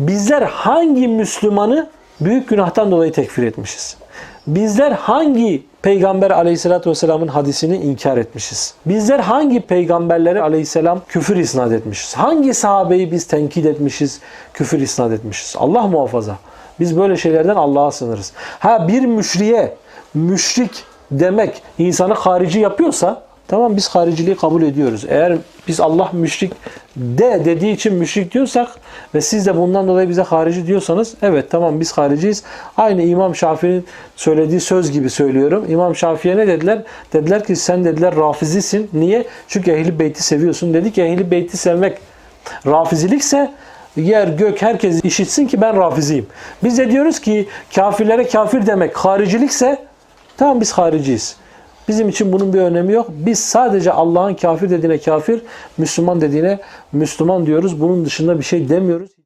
Bizler hangi Müslümanı büyük günahtan dolayı tekfir etmişiz? Bizler hangi Peygamber aleyhissalatü vesselamın hadisini inkar etmişiz? Bizler hangi peygamberleri aleyhisselam küfür isnat etmişiz? Hangi sahabeyi biz tenkit etmişiz, küfür isnat etmişiz? Allah muhafaza. Biz böyle şeylerden Allah'a sınırız. Ha bir müşriye, müşrik demek insanı harici yapıyorsa tamam biz hariciliği kabul ediyoruz. Eğer biz Allah müşrik de dediği için müşrik diyorsak ve siz de bundan dolayı bize harici diyorsanız evet tamam biz hariciyiz. Aynı İmam Şafii'nin söylediği söz gibi söylüyorum. İmam Şafii'ye ne dediler? Dediler ki sen dediler rafizisin. Niye? Çünkü ehli beyti seviyorsun. Dedi ki ehli beyti sevmek rafizilikse yer gök herkes işitsin ki ben rafiziyim. Biz de diyoruz ki kafirlere kafir demek haricilikse tamam biz hariciyiz. Bizim için bunun bir önemi yok. Biz sadece Allah'ın kafir dediğine kafir, Müslüman dediğine Müslüman diyoruz. Bunun dışında bir şey demiyoruz.